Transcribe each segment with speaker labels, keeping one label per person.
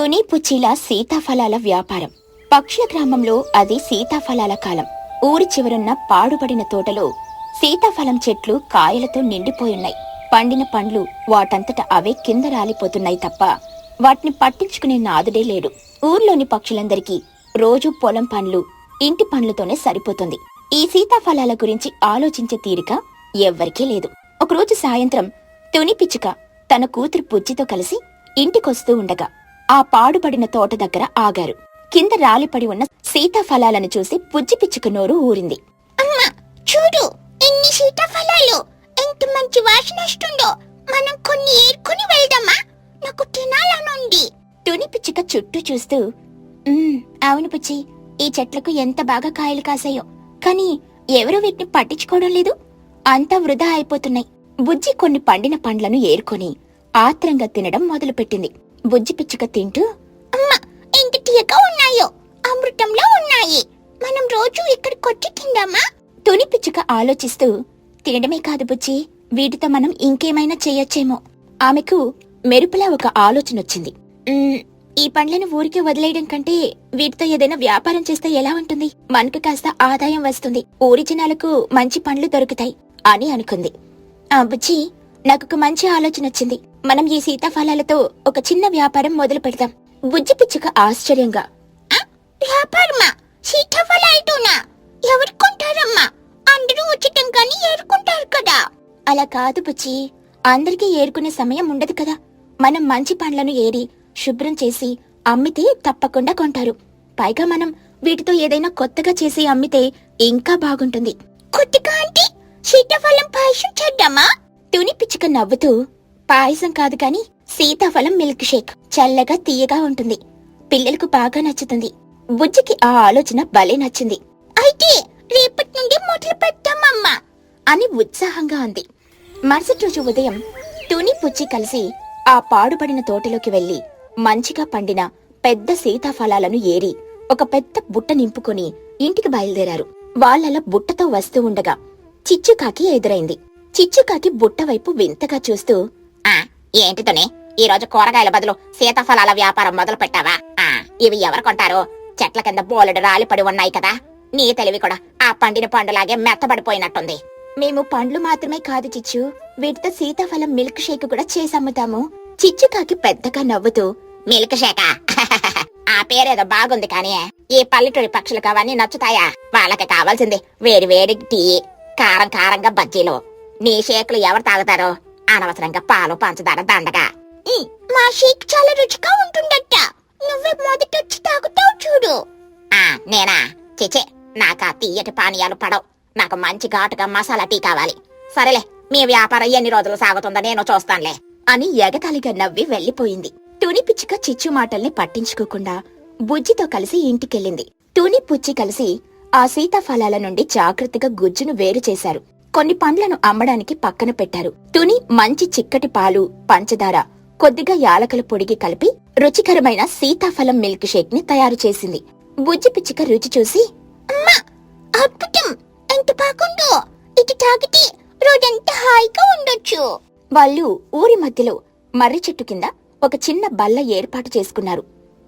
Speaker 1: తుని పుచ్చిల సీతాఫలాల వ్యాపారం. పక్షుల గ్రామంలో అది సీతాఫలాల కాలం. ఊరి చివరున్న పాడుబడిన తోటలో సీతాఫలం చెట్లు కాయలతో నిండిపోయున్నాయి. పండిన పండ్లు వాటంతట అవే కింద రాలిపోతున్నాయి తప్ప వాటిని పట్టించుకునే నాదుడే లేడు. ఊర్లోని పక్షులందరికీ రోజు పొలం పండ్లు ఇంటి పండ్లతోనే సరిపోతుంది. ఈ సీతాఫలాల గురించి ఆలోచించే తీరిక ఎవ్వరికీ లేదు. ఒకరోజు సాయంత్రం తుని పిచ్చుక తన కూతురు పుచ్చితో కలిసి ఇంటికొస్తూ ఉండగా ఆ పాడుపడిన తోట దగ్గర ఆగారు. కింద రాలిపడి ఉన్న సీతాఫలాలను చూసి పుజ్జి పిచ్చుక నోరు ఊరింది.
Speaker 2: అమ్మా చూడు ఎన్ని సీతాఫలాలు. ఎంత మంచి వాసన వస్తుందో. మనం కొన్ని ఏరుకుని వెళ్దామా? నాకు తినాలనుంది.
Speaker 1: తుని పిచ్చుక చుట్టూ చూస్తూ "ఉమ్, అవును పుచ్చి ఈ చెట్లకు ఎంత బాగా కాయలు కాసాయో. కానీ ఎవరూ వీటిని పట్టించుకోవడం లేదు. అంతా వృధా అయిపోతున్నాయి. బుజ్జి కొన్ని పండిన పండ్లను ఏరుకొని ఆత్రంగా తినడం మొదలుపెట్టింది. బుజ్జి పిచ్చుక తింటూ
Speaker 2: అమ్మా ఎంత తీయగా ఉన్నాయో? అమృతంలో ఉన్నాయి. మనం రోజు ఇక్కడికొచ్చి తిందామా?
Speaker 1: తుని పిచ్చుక ఆలోచిస్తూ తినడమే కాదు బుజ్జి వీటితో మనం ఇంకేమైనా చేయొచ్చేమో. ఆమెకు మెరుపులా ఒక ఆలోచన వచ్చింది ఈ పండ్లను ఊరికే వదిలేయడం కంటే వీటితో ఏదైనా వ్యాపారం చేస్తే ఎలా ఉంటుంది? మనకు కాస్త ఆదాయం వస్తుంది. ఊరి జనాలకు మంచి పండ్లు దొరుకుతాయి. అని అనుకుంది. ఆ బుజ్జి నాకు ఒక మంచి ఆలోచన వచ్చింది మనం ఈ సీతాఫలాలతో ఒక చిన్న వ్యాపారం మొదలు పెడదాం. బుజ్జి పిచ్చుక ఆశ్చర్యంగా
Speaker 2: వ్యాపారమా? సీతాఫలాలతోనా? ఎవరు కొంటారమ్మా అందరూ ఉచితంగానే ఏరుకుంటారు కదా.
Speaker 1: అలా కాదు బుజ్జి. అందరికీ ఏరుకునే సమయం ఉండదు కదా. మనం మంచి పండ్లను ఏరి శుభ్రం చేసి అమ్మితే తప్పకుండా కొంటారు. పైగా మనం వీటితో ఏదైనా కొత్తగా చేసి అమ్మితే ఇంకా బాగుంటుంది.
Speaker 2: కొద్దిగా అంటే? సీతాఫలం పాయసం చేద్దామా?
Speaker 1: తుని పిచ్చుక నవ్వుతూ పాయసం కాదు కానీ సీతాఫలం మిల్క్ షేక్. చల్లగా తీయగా ఉంటుంది. పిల్లలకు బాగా నచ్చుతుంది. బుజ్జికి ఆ ఆలోచన భలే నచ్చింది.
Speaker 2: అయితే రేపటి నుండి మొదలు పెట్టామమ్మా
Speaker 1: అని ఉత్సాహంగా అంది. మరుసటి రోజు ఉదయం తుని పుచ్చి కలిసి ఆ పాడుపడిన తోటలోకి వెళ్ళి మంచిగా పండిన పెద్ద సీతాఫలాలను ఏరి ఒక పెద్ద బుట్ట నింపుకొని ఇంటికి బయలుదేరారు. వాళ్ళలా బుట్టతో వస్తూ ఉండగా చిచ్చుకాకి ఎదురైంది. చిచ్చుకాకి బుట్ట వైపు వింతగా చూస్తూ
Speaker 2: ఆ ఏంటితోనే ఈ రోజు కూరగాయల బదులు సీతాఫలాల వ్యాపారం మొదలు పెట్టావా? ఆ ఇవి ఎవరు కొంటారు? చెట్ల కింద బోలెడు రాలిపడి ఉన్నాయి కదా. నీ తెలివి కూడా ఆ పండిన పండులాగే మెత్తబడిపోయినట్టుంది.
Speaker 1: మేము పండ్లు మాత్రమే కాదు చిచ్చు. వీటితో సీతాఫలం మిల్క్ షేక్ కూడా చేసి అమ్ముతాము చిచ్చుకాకి పెద్దగా నవ్వుతూ
Speaker 2: మిల్క్ షేకా? ఆ పేరేదో బాగుంది కానీ ఈ పల్లెటూరి పక్షులకు అవన్నీ నచ్చుతాయా? వాళ్ళకి కావాల్సింది వేడి వేడి టీ కారం కారంగా బజ్జీలు. నీ షేకులు ఎవరు తాగుతారు? అనవసరంగా పాలు పంచదార దండగా. మా షేక్ చాలా రుచిగా ఉంటుందట. నువ్వే మొదటొచ్చి తాగుతావు చూడు. ఆ నేనా? చిచే నాకు ఆ తీయటి పానీయాలు పడవు. నాకు మంచి ఘాటుగా మసాలా టీ కావాలి. సరేలే మీ వ్యాపారం ఎన్ని రోజులు సాగుతుందో నేను చూస్తానులే.
Speaker 1: అని ఎగతాళిగా నవ్వి వెళ్ళిపోయింది తుని పిచ్చుక చిచ్చు మాటల్ని పట్టించుకోకుండా బుజ్జితో కలిసి ఇంటికెళ్ళింది. తుని పుచ్చి కలిసి ఆ సీతాఫలాల నుండి జాగ్రత్తగా గుజ్జును వేరు చేశారు. కొన్ని పండ్లను అమ్మడానికి పక్కన పెట్టారు. తుని మంచి చిక్కటి పాలు పంచదార కొద్దిగా యాలకల పొడిగి కలిపి రుచికరమైన సీతాఫలం మిల్క్ షేక్ని తయారు చేసింది. బుజ్జి పిచ్చిక రుచి చూసి
Speaker 2: అమ్మా అద్భుతం! ఎంత బాగుందో! ఇది తాగితే రోజంతా హాయిగా ఉండొచ్చు.
Speaker 1: వాళ్ళు ఊరి మధ్యలో మర్రి చెట్టు కింద ఒక చిన్న బల్ల ఏర్పాటు చేసుకున్నారు.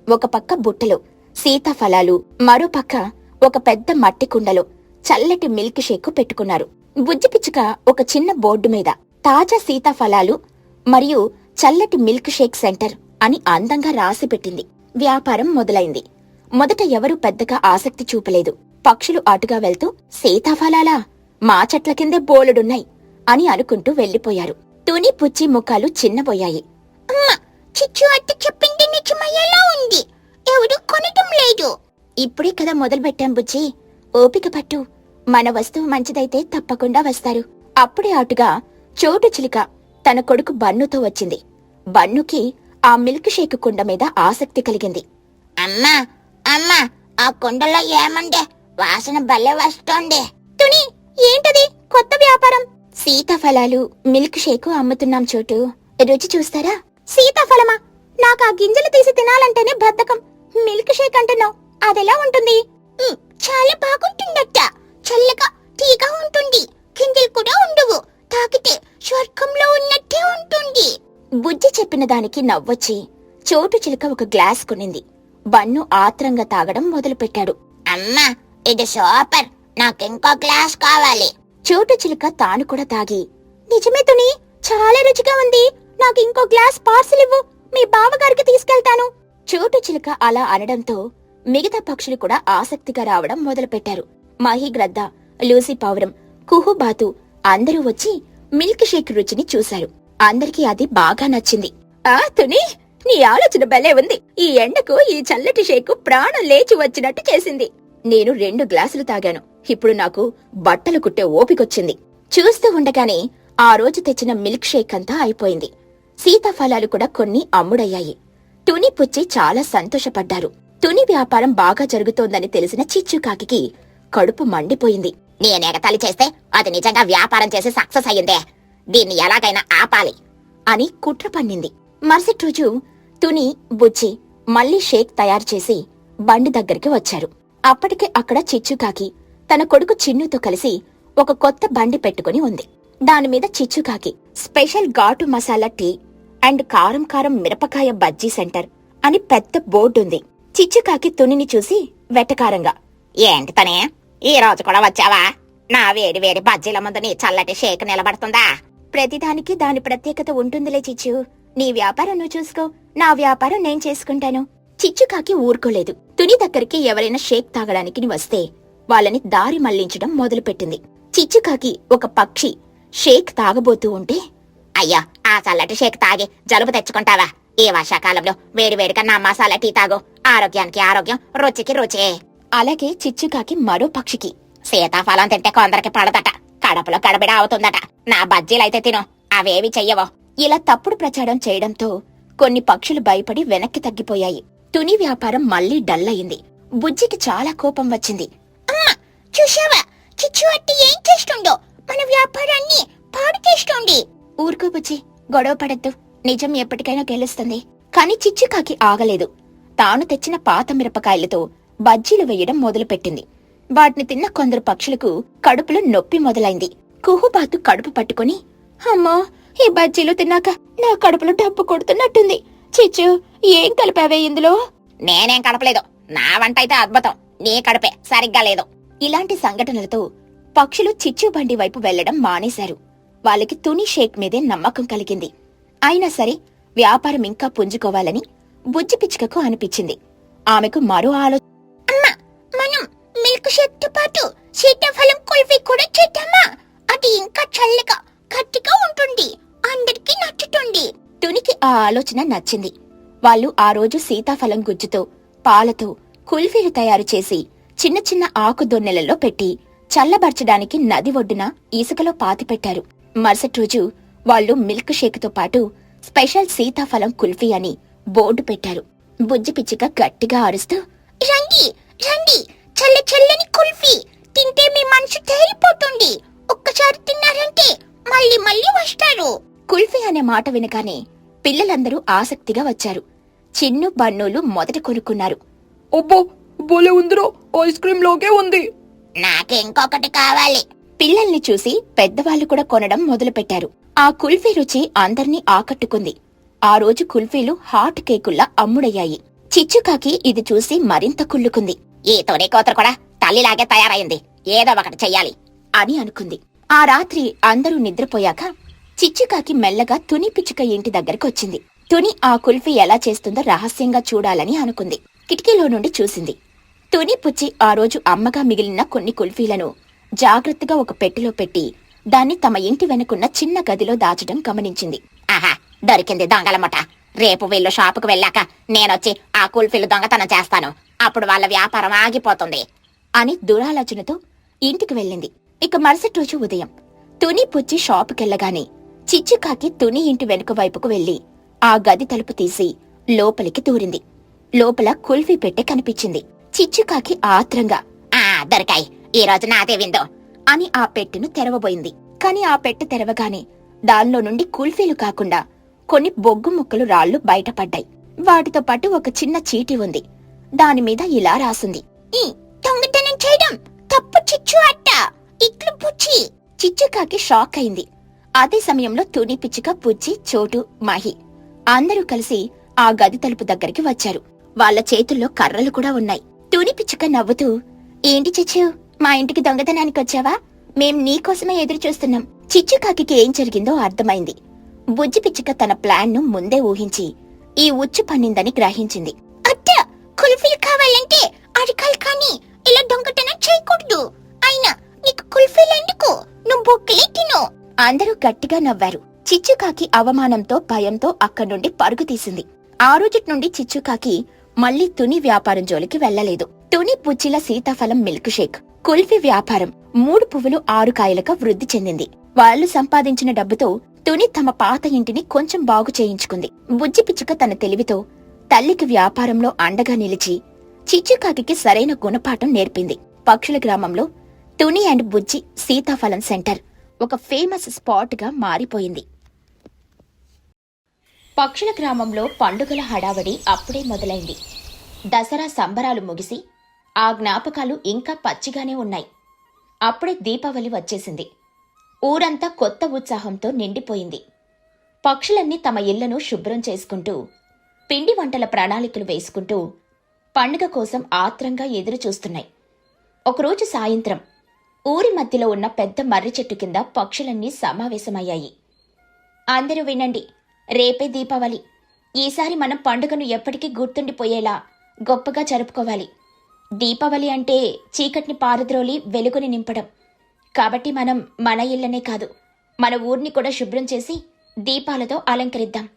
Speaker 1: ఒక పక్క బుట్టలో సీతాఫలాలు మరో పక్క ఒక పెద్ద మట్టి కుండలో చల్లటి మిల్క్ షేక్ పెట్టుకున్నారు. బుజ్జిపిచ్చుక ఒక చిన్న బోర్డు మీద తాజా సీతాఫలాలు మరియు చల్లటి మిల్క్ షేక్ సెంటర్ అని అందంగా రాసి పెట్టింది. వ్యాపారం మొదలైంది. మొదట ఎవరూ పెద్దగా ఆసక్తి చూపలేదు. పక్షులు అటుగా వెళ్తూ సీతాఫలాలా? మా చెట్ల కిందే బోలెడున్నాయి అని అనుకుంటూ వెళ్ళిపోయారు తుని పుచ్చి ముఖాలు చిన్నబోయాయి.
Speaker 2: అమ్మా చిచ్చు అత్త చెప్పింది నిజమయ్యేలా ఉంది. ఎవరు కొనటం లేదు.
Speaker 1: ఇప్పుడే కదా మొదలుపెట్టాం బుజ్జి. ఓపిక పట్టు. మన వస్తువు మంచిదైతే తప్పకుండా వస్తారు. అప్పుడే అటుగా చోటు చిలుక తన కొడుకు బన్నుతో వచ్చింది. బన్నుకి ఆ మిల్క్ షేక్ కుండ మీద ఆసక్తి కలిగింది.
Speaker 2: అమ్మా అమ్మా ఆ కుండలో ఏమండే వాసన భలే వస్తోంది. తుని ఏంటది? కొత్త వ్యాపారం.
Speaker 1: సీతాఫలాలు మిల్క్ షేకు అమ్ముతున్నాం చోటు. రుచి చూస్తారా?
Speaker 2: సీతాఫలమా? నాకు ఆ గింజలు తీసి తినాలంటేనే బద్ధకం. మిల్క్ షేక్ అంటున్నావు. అదెలా ఉంటుంది? చాలా బాగుంటుందట. చల్లగా తీగా ఉంటుంది. కిందలు కూడా ఉండవు. తాకితే స్వర్గంలో ఉన్నట్టే ఉంటుంది.
Speaker 1: బుజ్జి చెప్పిన దానికి నవ్వొచ్చి చోటు చిలుక ఒక గ్లాస్ కొనింది. బన్ను ఆత్రంగా తాగడం మొదలుపెట్టాడు.
Speaker 2: అమ్మా ఇది సూపర్. నాకింకో గ్లాస్ కావాలి.
Speaker 1: చోటు చిలుక తాను కూడా తాగి నిజమే తుని చాలా రుచిగా ఉంది. నాకు ఇంకో గ్లాస్ పార్సిల్ ఇవ్వు. మీ బావగారికి తీసుకెళ్తాను. చోటు చిలుక అలా అనడంతో మిగతా పక్షులు కూడా ఆసక్తిగా రావడం మొదలుపెట్టారు. మహిగ్రద్ద లూసీ పావురం కుహుబాతు అందరూ వచ్చి మిల్క్ షేక్ రుచిని చూశారు. అందరికీ అది బాగా నచ్చింది. ఆ తుని నీ ఆలోచన భలే ఉంది. ఈ ఎండకు ఈ చల్లటి షేకు ప్రాణం లేచి వచ్చినట్టు చేసింది. నేను రెండు గ్లాసులు తాగాను. ఇప్పుడు నాకు బట్టలు కుట్టే ఓపికొచ్చింది. చూస్తూ ఉండగానే ఆ రోజు తెచ్చిన మిల్క్ షేక్ అంతా అయిపోయింది. సీతాఫలాలు కూడా కొన్ని అమ్ముడయ్యాయి. తుని పుచ్చి చాలా సంతోషపడ్డారు. తుని వ్యాపారం బాగా జరుగుతోందని తెలిసిన చిచ్చుకాకి కడుపు మండిపోయింది.
Speaker 2: నేను చేస్తే అది నిజంగా వ్యాపారం చేసి సక్సెస్ అయ్యిందే. దీన్ని ఎలాగైనా ఆపాలి
Speaker 1: అని కుట్ర పన్నింది. మరుసటి రోజు తుని బుచ్చి మళ్ళీ షేక్ తయారు చేసి బండి దగ్గరికి వచ్చారు. అప్పటికే అక్కడ చిచ్చుకాకి తన కొడుకు చిన్నుతో కలిసి ఒక కొత్త బండి పెట్టుకుని ఉంది. దానిమీద చిచ్చుకాకి స్పెషల్ ఘాటు మసాలా టీ అండ్ కారం కారం మిరపకాయ బజ్జీ సెంటర్ అని పెద్ద బోర్డుంది. చిచ్చుకాకి తునిని చూసి వెటకారంగా
Speaker 2: ఏంటి తనే? ఈ రోజు కూడా వచ్చావా? నా వేడి వేడి బజ్జీల ముందు నీ చల్లటి షేక్ నిలబడుతుందా?
Speaker 1: ప్రతిదానికి దాని ప్రత్యేకత ఉంటుందిలే చిచ్చు. నీ వ్యాపారం నువ్వు చూసుకో. నా వ్యాపారం నేను చేసుకుంటాను. చిచ్చుకాకి ఊరుకోలేదు. తుని దగ్గరికి ఎవరైనా షేక్ తాగడానికి వస్తే వాళ్ళని దారి మళ్ళించడం మొదలుపెట్టింది. చిచ్చుకాకి ఒక పక్షి షేక్ తాగబోతూ ఉంటే
Speaker 2: అయ్యా ఆ చల్లటి షేక్ తాగి జలుబు తెచ్చుకుంటావా? ఏ వర్షాకాలంలో వేడివేడిగా నా మసాలా టీ తాగు. ఆరోగ్యానికి ఆరోగ్యం రుచికి రుచే.
Speaker 1: అలాగే చిచ్చుకాకి మరో పక్షికి.
Speaker 2: సీతాఫలం తింటే కొందరికి పడదట. కడపలో గడబిడ అవుతుందట. నా బజ్జీలైతే తిను. అవేవి చెయ్యవో.
Speaker 1: ఇలా తప్పుడు ప్రచారం చేయడంతో కొన్ని పక్షులు భయపడి వెనక్కి తగ్గిపోయాయి. తుని వ్యాపారం మళ్ళీ డల్ అయింది. బుజ్జికి చాలా కోపం వచ్చింది.
Speaker 2: అమ్మా చూశావా? చిచ్చు అట్టి ఏం చేస్తుండో మన వ్యాపారాన్ని పాడు చేస్తుంది.
Speaker 1: ఊరుకో బుజ్జి గొడవ పడద్దు. నిజం ఎప్పటికైనా గెలుస్తుంది. కాని చిచ్చుకాకి ఆగలేదు. తాను తెచ్చిన పాత మిరపకాయలతో బజ్జీలు వేయడం మొదలుపెట్టింది. వాటిని తిన్న కొందరు పక్షులకు కడుపులో నొప్పి మొదలైంది. కుహుబాతు కడుపు పట్టుకుని అమ్మా ఈ బజ్జీలు తిన్నాక నా కడుపులో డబ్బు కొడుతున్నట్టుంది. చిచ్చు ఏం కలిపావే ఇందులో?
Speaker 2: నేనేం కలపలేదు. నా వంట అయితే అద్భుతం. నీ కడుపే. సరిగ్గా లేదు.
Speaker 1: ఇలాంటి సంఘటనలతో పక్షులు చిచ్చు బండి వైపు వెళ్ళడం మానేశారు. వాళ్ళకి తుని షేక్ మీదే నమ్మకం కలిగింది. అయినా సరే వ్యాపారం ఇంకా పుంజుకోవాలని బుజ్జి పిచ్చుకకు అనిపించింది. ఆమెకు మరో అమ్మ
Speaker 2: మనం మిల్క్ షేక్తో పాటు సీతాఫలం కుల్ఫీ కూడా చేద్దామా? అది ఇంకా చల్లగా గట్టిగా ఉంటుంది. అందరికీ నచ్చుతుంది.
Speaker 1: తునికి ఆ ఆలోచన నచ్చింది. వాళ్ళు ఆ రోజు సీతాఫలం గుజ్జుతో పాలతో కుల్ఫీలు తయారు చేసి చిన్న చిన్న ఆకు దొన్నెలలో పెట్టి చల్లబరచడానికి నది ఒడ్డున ఇసుకలో పాతిపెట్టారు మరుసటి రోజు వాళ్ళు మిల్క్ షేక్తో పాటు స్పెషల్ సీతాఫలం కుల్ఫీ అని బోర్డు పెట్టారు. బుజ్జి పిచ్చిక గట్టిగా అరుస్తూ
Speaker 2: రండి రండి. చల్ల చల్లని కుల్ఫీ. తింటే మీ మనసు తేలిపోతుంది. ఒక్కసారి తిన్నారంటే మళ్ళీ మళ్ళీ వస్తారు.
Speaker 1: కుల్ఫీ అనే మాట వినగానే పిల్లలందరూ ఆసక్తిగా వచ్చారు. చిన్ను బన్నోలు మొదట కొనుక్కున్నారు.
Speaker 3: అబ్బో భలే ఉందిరో ఐస్ క్రీమ్ లోకే ఉంది.
Speaker 2: నాకు ఇంకొకటి కావాలి?
Speaker 1: పిల్లల్ని చూసి పెద్దవాళ్ళు కూడా కొనడం మొదలుపెట్టారు. ఆ కుల్ఫీ రుచి అందర్నీ ఆకట్టుకుంది. ఆ రోజు కుల్ఫీలు హాట్ కేకుల్లా అమ్ముడయ్యాయి. చిచ్చుకాకి ఇది చూసి మరింత కుళ్ళుకుంది.
Speaker 2: ఈ తొనే కోతరు కూడా తల్లిలాగే తయారైంది. ఏదో ఒకటి చెయ్యాలి
Speaker 1: అని అనుకుంది. ఆ రాత్రి అందరూ నిద్రపోయాక చిచ్చుకాకి మెల్లగా తుని పిచ్చుక ఇంటి దగ్గరికి వచ్చింది. తుని ఆ కుల్ఫీ ఎలా చేస్తుందో రహస్యంగా చూడాలని అనుకుంది. కిటికీలో నుండి చూసింది. తుని పుచ్చి ఆ రోజు అమ్మగా మిగిలిన కొన్ని కుల్ఫీలను జాగ్రత్తగా ఒక పెట్టెలో పెట్టి దాన్ని తమ ఇంటి వెనుకున్న చిన్న గదిలో దాచడం గమనించింది.
Speaker 2: ఆహా దొరికింది దొంగలమట. రేపు వీళ్ళు షాపుకు వెళ్ళాక నేనొచ్చి ఆ కుల్ఫీలు దొంగతనం చేస్తాను. అప్పుడు వాళ్ళ వ్యాపారం ఆగిపోతుంది.
Speaker 1: అని దురాలోచనతో ఇంటికి వెళ్ళింది. ఇక మరుసటి రోజు ఉదయం తుని పుచ్చి షాపుకెళ్ళగానే చిచ్చుకాకి తుని ఇంటి వెనుక వైపుకు వెళ్ళి ఆ గది తలుపు తీసి లోపలికి దూరింది. లోపల కుల్ఫీ పెట్టె కనిపించింది. చిచ్చుకాకి ఆత్రంగా
Speaker 2: ఆ దొరికాయి. ఈ రోజు నాదే విందో
Speaker 1: అని ఆ పెట్టెను తెరవబోయింది. కాని ఆ పెట్టె తెరవగానే దానిలో నుండి కుల్ఫీలు కాకుండా కొన్ని బొగ్గు ముక్కలు రాళ్ళు బయటపడ్డాయి. వాటితో పాటు ఒక చిన్న చీటి ఉంది. దానిమీద ఇలా రాసింది.
Speaker 2: ఈ దొంగతనం చేయడం తప్పు చిచ్చు అట్ట. ఇట్లు పుచ్చి
Speaker 1: చిచ్చుకాకి షాక్ అయింది. అదే సమయంలో తుని పిచ్చుక పుచ్చి చోటు మాహి అందరూ కలిసి ఆ గది తలుపు దగ్గరికి వచ్చారు. వాళ్ళ చేతుల్లో కర్రలు కూడా ఉన్నాయి. తుని పిచ్చుక నవ్వుతూ ఏంటి చిచ్చు? మా ఇంటికి దొంగతనానికి వచ్చావా? మేం నీకోసమే ఎదురు చూస్తున్నాం చిచ్చుకాకి ఏం జరిగిందో అర్థమైంది. బుజ్జిపిచ్చిక తన ప్లాన్ను ముందే ఊహించి ఈ ఉచ్చు పన్నిందని గ్రహించింది. అత్త కుల్ఫీలు కావాలంటే అడగాలి కానీ ఇలా దొంగతనం చేయకూడదు. అయినా నీకు కుల్ఫీలు ఎందుకు? నువ్వు బొక్కలే తిను. అందరూ గట్టిగా నవ్వారు. చిచ్చుకాకి అవమానంతో భయంతో అక్కడి నుండి పరుగు తీసింది. ఆ రోజుటి నుండి చిచ్చుకాకి మళ్ళీ తుని వ్యాపారం జోలికి వెళ్ళలేదు తుని పుచ్చిల సీతాఫలం మిల్క్ షేక్ కుల్ఫీ వ్యాపారం మూడు పువ్వులు ఆరు కాయలుగా వృద్ధి చెందింది. వాళ్ళు సంపాదించిన డబ్బుతో తుని తమ పాత ఇంటిని కొంచెం బాగు చేయించుకుంది. బుజ్జి పిచ్చుక తన తెలివితో తల్లికి వ్యాపారంలో అండగా నిలిచి చిచ్చుకాకి సరైన గుణపాఠం నేర్పింది. పక్షుల గ్రామంలో తుని అండ్ బుజ్జి సీతాఫలం సెంటర్ ఒక ఫేమస్ స్పాట్గా మారిపోయింది. పక్షుల గ్రామంలో పండుగల హడావడి అప్పుడే మొదలైంది. దసరా సంబరాలు ముగిసి ఆ జ్ఞాపకాలు ఇంకా పచ్చిగానే ఉన్నాయి. అప్పుడే దీపావళి వచ్చేసింది. ఊరంతా కొత్త ఉత్సాహంతో నిండిపోయింది. పక్షులన్నీ తమ ఇళ్ళను శుభ్రం చేసుకుంటూ పిండి వంటల ప్రణాళికలు వేసుకుంటూ పండుగ కోసం ఆత్రంగా ఎదురు చూస్తున్నాయి ఒకరోజు సాయంత్రం ఊరి మధ్యలో ఉన్న పెద్ద మర్రి చెట్టు కింద పక్షులన్నీ సమావేశమయ్యాయి. అందరూ వినండి రేపే దీపావళి. ఈసారి మనం పండుగను ఎప్పటికీ గుర్తుండిపోయేలా గొప్పగా జరుపుకోవాలి. దీపావళి అంటే చీకటిని పారద్రోలి వెలుగుని నింపడం. కాబట్టి మనం మన ఇళ్ళనే కాదు మన ఊరిని కూడా శుభ్రం చేసి దీపాలతో అలంకరిద్దాం.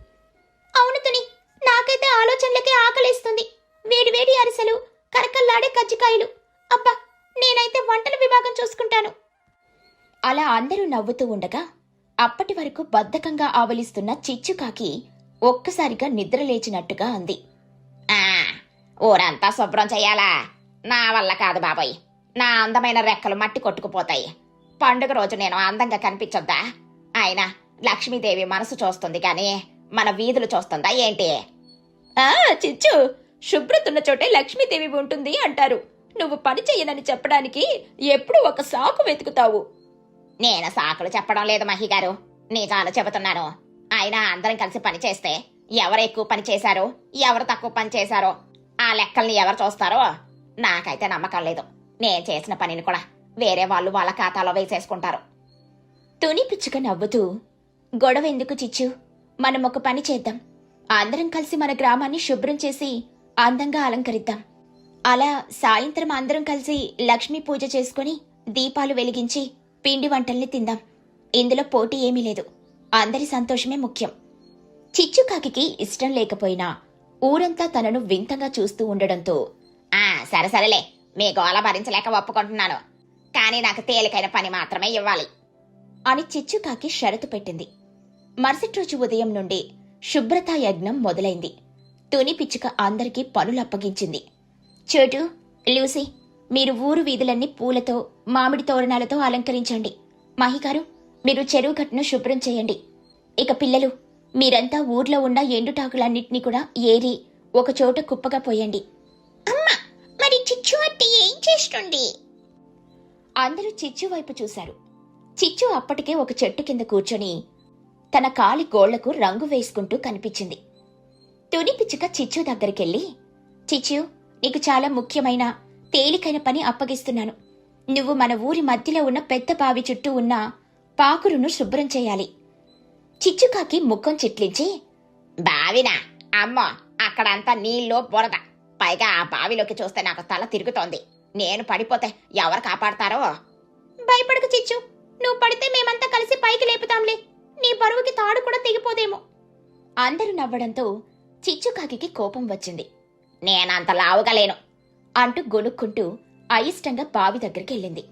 Speaker 1: అవును తుని నాకైతే ఆలోచనలకే ఆకలిస్తుంది. వేడివేడి అరిసెలు కరకల్లాడే కజ్జికాయలు. అబ్బా నేనైతే వంటల విభాగం చూసుకుంటాను. అలా అందరూ నవ్వుతూ ఉండగా అప్పటి వరకు బద్ధకంగా ఆవలిస్తున్న చిచ్చుకాకి ఒక్కసారిగా నిద్రలేచినట్టుగా అంది.
Speaker 2: ఆ ఊరంతా శుభ్రం చేయాలా? నా వల్ల కాదు బాబాయ్. నా అందమైన రెక్కలు మట్టి కొట్టుకుపోతాయి. పండుగ రోజు నేను అందంగా కనిపించొద్దా? ఆయన లక్ష్మీదేవి మనసు చూస్తుంది కానీ మన వీధులు చూస్తుందా ఏంటి?
Speaker 1: ఆ చిచ్చు శుభ్రతున్న చోటే లక్ష్మీదేవి ఉంటుంది అంటారు. నువ్వు పని చెయ్యనని చెప్పడానికి ఎప్పుడు ఒక సాకు వెతుకుతావు.
Speaker 2: నేను సాకులు చెప్పడం లేదు మహిగారు నిజాలు చెబుతున్నాను. ఆయన అందరం కలిసి పని చేస్తే ఎవరు ఎక్కువ పని చేశారో? ఎవరు తక్కువ పని చేశారో? ఆ లెక్కల్ని ఎవరు చూస్తారో? నాకైతే నమ్మకం లేదు. నేను చేసిన పనిని కూడా వేరే వాళ్ళు వాళ్ళ ఖాతాలో వేసేసుకుంటారు.
Speaker 1: తుని పిచ్చుక నవ్వుతూ గొడవ ఎందుకు చిచ్చు? మనం ఒక పని చేద్దాం. అందరం కలిసి మన గ్రామాన్ని శుభ్రం చేసి అందంగా అలంకరిద్దాం. అలా సాయంత్రం అందరం కలిసి లక్ష్మీ పూజ చేసుకుని దీపాలు వెలిగించి పిండి వంటల్ని తిందాం. ఇందులో పోటీ ఏమీ లేదు. అందరి సంతోషమే ముఖ్యం. చిచ్చుకాకి ఇష్టం లేకపోయినా ఊరంతా తనను వింతగా చూస్తూ ఉండడంతో
Speaker 2: ఆ సరే సరేలే. మీ గోల భరించలేక ఒప్పుకుంటున్నాను. కానీ నాకు తేలికైన పని మాత్రమే ఇవ్వాలి.
Speaker 1: అని చిచ్చుకాకి షరతు పెట్టింది. మరుసటి రోజు ఉదయం నుండి శుభ్రతా యజ్ఞం మొదలైంది. తుని పిచ్చుక అందరికీ పనులప్పగించింది చోటు లూసీ మీరు ఊరు వీధులన్నీ పూలతో మామిడి తోరణాలతో అలంకరించండి. మహిగారు మీరు చెరువు గట్టును శుభ్రం చేయండి. ఇక పిల్లలు మీరంతా ఊర్లో ఉన్న ఎండుటాకులన్నింటినీ కూడా ఏరి ఒక చోట కుప్పగా పోయండి.
Speaker 2: అమ్మా మరి చిచ్చు అంటే ఏం చేస్తుంది?
Speaker 1: అందరూ చిచ్చు వైపు చూశారు. చిచ్చు అప్పటికే ఒక చెట్టు కింద కూర్చొని తన కాలి గోళ్ళకు రంగు వేసుకుంటూ కనిపించింది. తుని పిచ్చుక చిచ్చు దగ్గరికెళ్ళి చిచ్చు నీకు చాలా ముఖ్యమైన తేలికైన పని అప్పగిస్తున్నాను. నువ్వు మన ఊరి మధ్యలో ఉన్న పెద్ద బావి చుట్టూ ఉన్న పాకురును శుభ్రం చేయాలి. చిచ్చుకాకి ముఖం చిట్లించి
Speaker 2: బావినా అమ్మో అక్కడంతా నీళ్ళు బురద. పైగా ఆ బావిలోకి చూస్తే నాకు తల తిరుగుతోంది. నేను పడిపోతే ఎవరు కాపాడతారో?
Speaker 1: భయపడకు చిచ్చు. నువ్వు పడితే మేమంతా కలిసి పైకి లేపుతాంలే. నీ బరువుకి తాడు కూడా తెగిపోదేమో. అందరూ నవ్వడంతో చిచ్చుకాకి కోపం వచ్చింది.
Speaker 2: నేనంత లావుగలేను
Speaker 1: అంటూ గొనుక్కుంటూ అయిష్టంగా బావి దగ్గరికి వెళ్ళింది.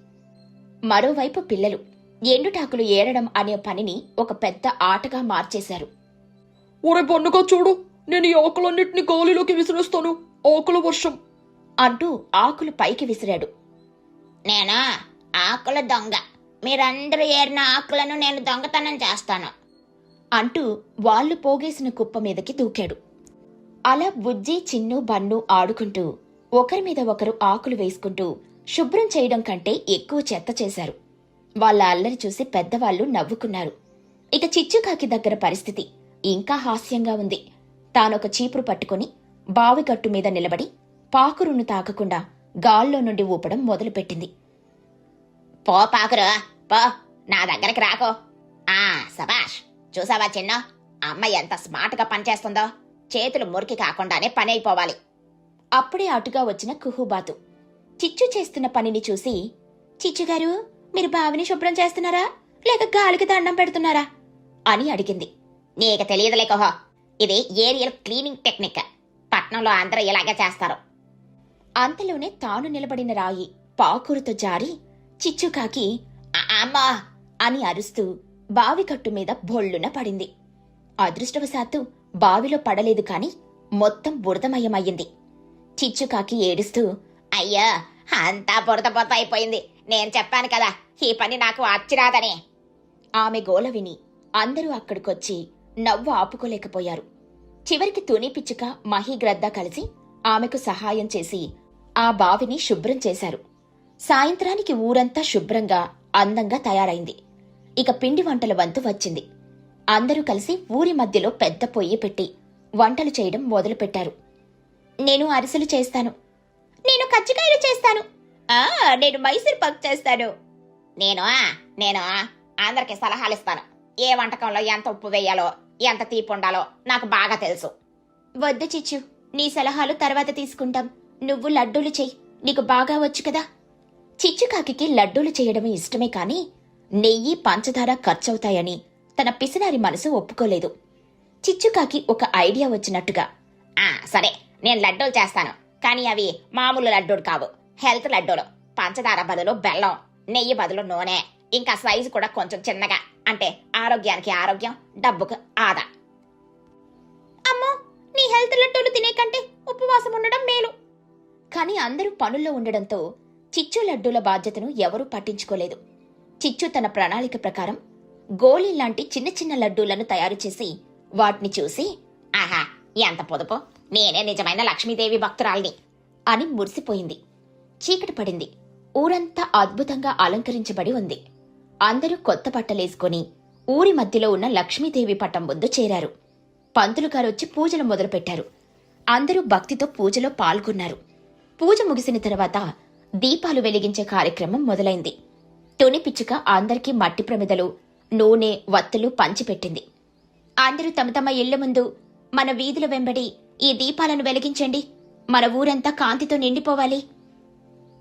Speaker 1: మరోవైపు పిల్లలు ఎండుటాకులు ఏరడం అనే పనిని ఒక పెద్ద ఆటగా మార్చేశారు.
Speaker 3: ఒరే పండుగ చూడు నేను ఈ ఆకులన్నిటిని గాలిలోకి విసిరేస్తాను. ఆకుల వర్షం.
Speaker 1: అంటూ ఆకులు పైకి విసిరాడు.
Speaker 2: నేను? ఆకుల దొంగ. మీరందరూ ఏరిన ఆకులను నేను దొంగతనం చేస్తాను.
Speaker 1: అంటూ వాళ్ళు పోగేసిన కుప్ప మీదకి దూకాడు. అలా బుజ్జి చిన్ను బన్ను ఆడుకుంటూ ఒకరి మీద ఒకరు ఆకులు వేసుకుంటూ శుభ్రం చేయడం కంటే ఎక్కువ చెత్త చేశారు. వాళ్ళ అల్లరి చూసి పెద్దవాళ్ళు నవ్వుకున్నారు. ఇక చిచ్చుకాకి దగ్గర పరిస్థితి ఇంకా హాస్యంగా ఉంది. తానొక చీపురు పట్టుకుని బావిగట్టు మీద నిలబడి పాకురును తాకకుండా గాల్లో నుండి ఊపడం మొదలుపెట్టింది.
Speaker 2: పో పాకురు పో నా దగ్గరికి రాకో. ఆ సభాష్ చూసావా చిన్న? అమ్మ ఎంత స్మార్ట్గా పనిచేస్తుందో. చేతులు మురికి కాకుండానే పని అయిపోవాలి.
Speaker 1: అప్పుడే అటుగా వచ్చిన కుహుబాతు. చిచ్చు చేస్తున్న పనిని చూసి చిచ్చుగారు మీరు బావిని శుభ్రం చేస్తున్నారా? లేక గాలికి దండం పెడుతున్నారా? అని అడిగింది.
Speaker 2: నీకు తెలియదులే కుహో. ఇది ఏరియల్ క్లీనింగ్ టెక్నిక్. పట్నంలో అందరూ ఇలాగే చేస్తారు.
Speaker 1: అంతలోనే తాను నిలబడిన రాయి పాకురుతో జారి చిచ్చుకాకి
Speaker 2: అమ్మా!
Speaker 1: అని అరుస్తూ బావికట్టు మీద బొళ్ళున పడింది. అదృష్టవశాత్తు బావిలో పడలేదు కాని మొత్తం బురదమయమయ్యింది. చిచ్చుకాకి ఏడుస్తూ
Speaker 2: అయ్యా అంతా బురద బురద అయిపోయింది. నేను చెప్పాను కదా ఈ పని నాకు అచ్చిరాదని.
Speaker 1: ఆమె గోల విని అందరూ అక్కడికొచ్చి నవ్వు ఆపుకోలేకపోయారు. చివరికి తుని పిచ్చుక మహిగ్రద్ద కలిసి ఆమెకు సహాయం చేసి ఆ బావిని శుభ్రం చేశారు. సాయంత్రానికి ఊరంతా శుభ్రంగా అందంగా తయారైంది. ఇక పిండి వంటల వంతు వచ్చింది. అందరూ కలిసి ఊరి మధ్యలో పెద్ద పొయ్యి పెట్టి వంటలు చేయడం మొదలుపెట్టారు. నేను అరిసెలు చేస్తాను.
Speaker 2: నేను కజ్జికాయలు చేస్తాను. ఆ నేను మైసూర్ పక్ చేస్తాను. నేను నేను అందరికి సలహాలు ఇస్తాను. ఏ వంటకంలో ఎంత ఉప్పు వేయాలో ఎంత తీపి ఉండాలో నాకు బాగా తెలుసు.
Speaker 1: వద్దు చిచ్చు నీ సలహాలు తర్వాత తీసుకుంటాం. నువ్వు లడ్డూలు చెయ్యి నీకు బాగా వచ్చు కదా. చిచ్చుకాకి లడ్డూలు చేయడమే ఇష్టమే కాని నెయ్యి పంచదార ఖర్చవుతాయని తన పిసినారి మనసు ఒప్పుకోలేదు. చిచ్చుకాకి ఒక ఐడియా వచ్చినట్టుగా
Speaker 2: ఆ సరే నేను లడ్డూలు చేస్తాను. కానీ అవి మామూలు లడ్డూలు కావు. హెల్త్ లడ్డూలు. పంచదార బదులు బెల్లం నెయ్యి బదులు నూనె. ఇంకా సైజు కూడా కొంచెం చిన్నగా. అంటే ఆరోగ్యానికి ఆరోగ్యం డబ్బుకు ఆదా. అమ్మో నీ హెల్త్ లడ్డూలు తినే కంటే ఉపవాసం ఉండడం మేలు.
Speaker 1: కానీ అందరూ పనుల్లో ఉండడంతో చిచ్చు లడ్డూల బాధ్యతను ఎవరూ పట్టించుకోలేదు. చిచ్చు తన ప్రణాళిక ప్రకారం గోళీ లాంటి చిన్న చిన్న లడ్డూలను తయారు చేసి వాటిని చూసి
Speaker 2: ఆహా ఎంత పొదుపు. నేనే నిజమైన లక్ష్మీదేవి భక్తురాల్ని
Speaker 1: అని మురిసిపోయింది. చీకటి పడింది. ఊరంతా అద్భుతంగా అలంకరించబడి ఉంది. అందరూ కొత్త బట్టలేసుకొని ఊరి మధ్యలో ఉన్న లక్ష్మీదేవి పట్టం ముందు చేరారు. పంతులు వచ్చి పూజలు మొదలుపెట్టారు. అందరూ భక్తితో పూజలో పాల్గొన్నారు. పూజ ముగిసిన తర్వాత దీపాలు వెలిగించే కార్యక్రమం మొదలైంది. తుని పిచ్చుక అందరికీ మట్టి ప్రమిదలు నూనె వత్తులు పంచిపెట్టింది. అందరూ తమ తమ ఇళ్ళ ముందు మన వీధుల వెంబడి ఈ దీపాలను వెలిగించండి. మన ఊరంతా కాంతితో నిండిపోవాలి.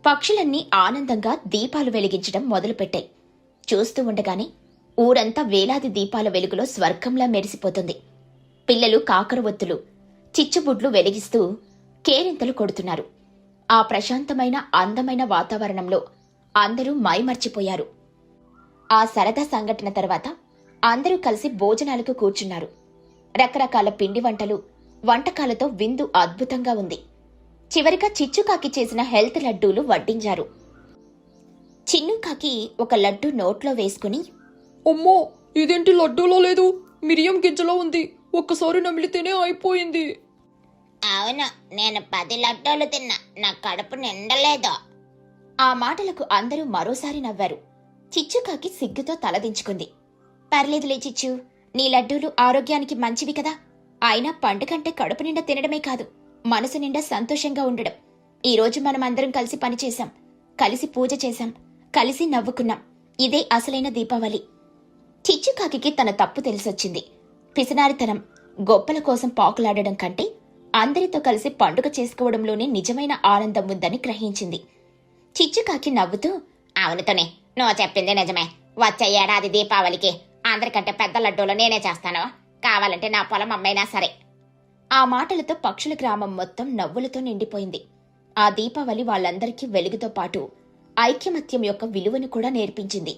Speaker 1: పక్షులన్నీ ఆనందంగా దీపాలు వెలిగించడం మొదలుపెట్టాయి. చూస్తూ ఉండగానే ఊరంతా వేలాది దీపాల వెలుగులో స్వర్గంలా మెరిసిపోతుంది. పిల్లలు కాకరవత్తులు చిచ్చుబుడ్లు వెలిగిస్తూ కేరింతలు కొడుతున్నారు. ఆ ప్రశాంతమైన అందమైన వాతావరణంలో అందరూ మైమర్చిపోయారు. ఆ సరదా సంఘటన తర్వాత అందరూ కలిసి భోజనాలకు కూర్చున్నారు. రకరకాల పిండి వంటలు వంటకాలతో విందు అద్భుతంగా ఉంది. చివరిగా చిచ్చుకాకి చేసిన హెల్త్ లడ్డూలు వడ్డించారు. చిన్నుకాకి ఒక లడ్డు నోట్లో వేసుకుని
Speaker 3: అమ్మో ఇదేంటి లడ్డూలో లేదు? మిరియం గింజలో ఉంది. ఒక్కసారి నమిలితేనే అయిపోయింది.
Speaker 2: అవును నేను పది లడ్డూలు తిన్నా. నా కడుపు నిండలేదు.
Speaker 1: ఆ మాటలకు అందరూ మరోసారి నవ్వారు. చిచ్చుకాకి సిగ్గుతో తలదించుకుంది పర్లేదులే చిచ్చు నీ లడ్డూలు ఆరోగ్యానికి మంచివి కదా. అయినా పండుకంటే కడుపు నిండా తినడమే కాదు మనసు నిండా సంతోషంగా ఉండడం. ఈరోజు మనం అందరం కలిసి పనిచేశాం కలిసి పూజ చేశాం. కలిసి నవ్వుకున్నాం. ఇదే అసలైన దీపావళి. చిచ్చుకాకి తన తప్పు తెలిసొచ్చింది. పిసినారితనం గొప్పల కోసం పాకులాడడం కంటే అందరితో కలిసి పండుగ చేసుకోవడంలోనే నిజమైన ఆనందం ఉందని గ్రహించింది. చిచ్చుకాకి నవ్వుతూ
Speaker 2: అవునుతోనే నువ్వు చెప్పింది నిజమే. వచ్చే ఏడాది దీపావళికి అందరికంటే పెద్ద లడ్డూలు నేనే చేస్తాను. కావాలంటే నా పొలం అమ్మైనా సరే.
Speaker 1: ఆ మాటలతో పక్షుల గ్రామం మొత్తం నవ్వులతో నిండిపోయింది. ఆ దీపావళి వాళ్ళందరికీ వెలుగుతో పాటు ఐక్యమత్యం యొక్క విలువను కూడా నేర్పించింది.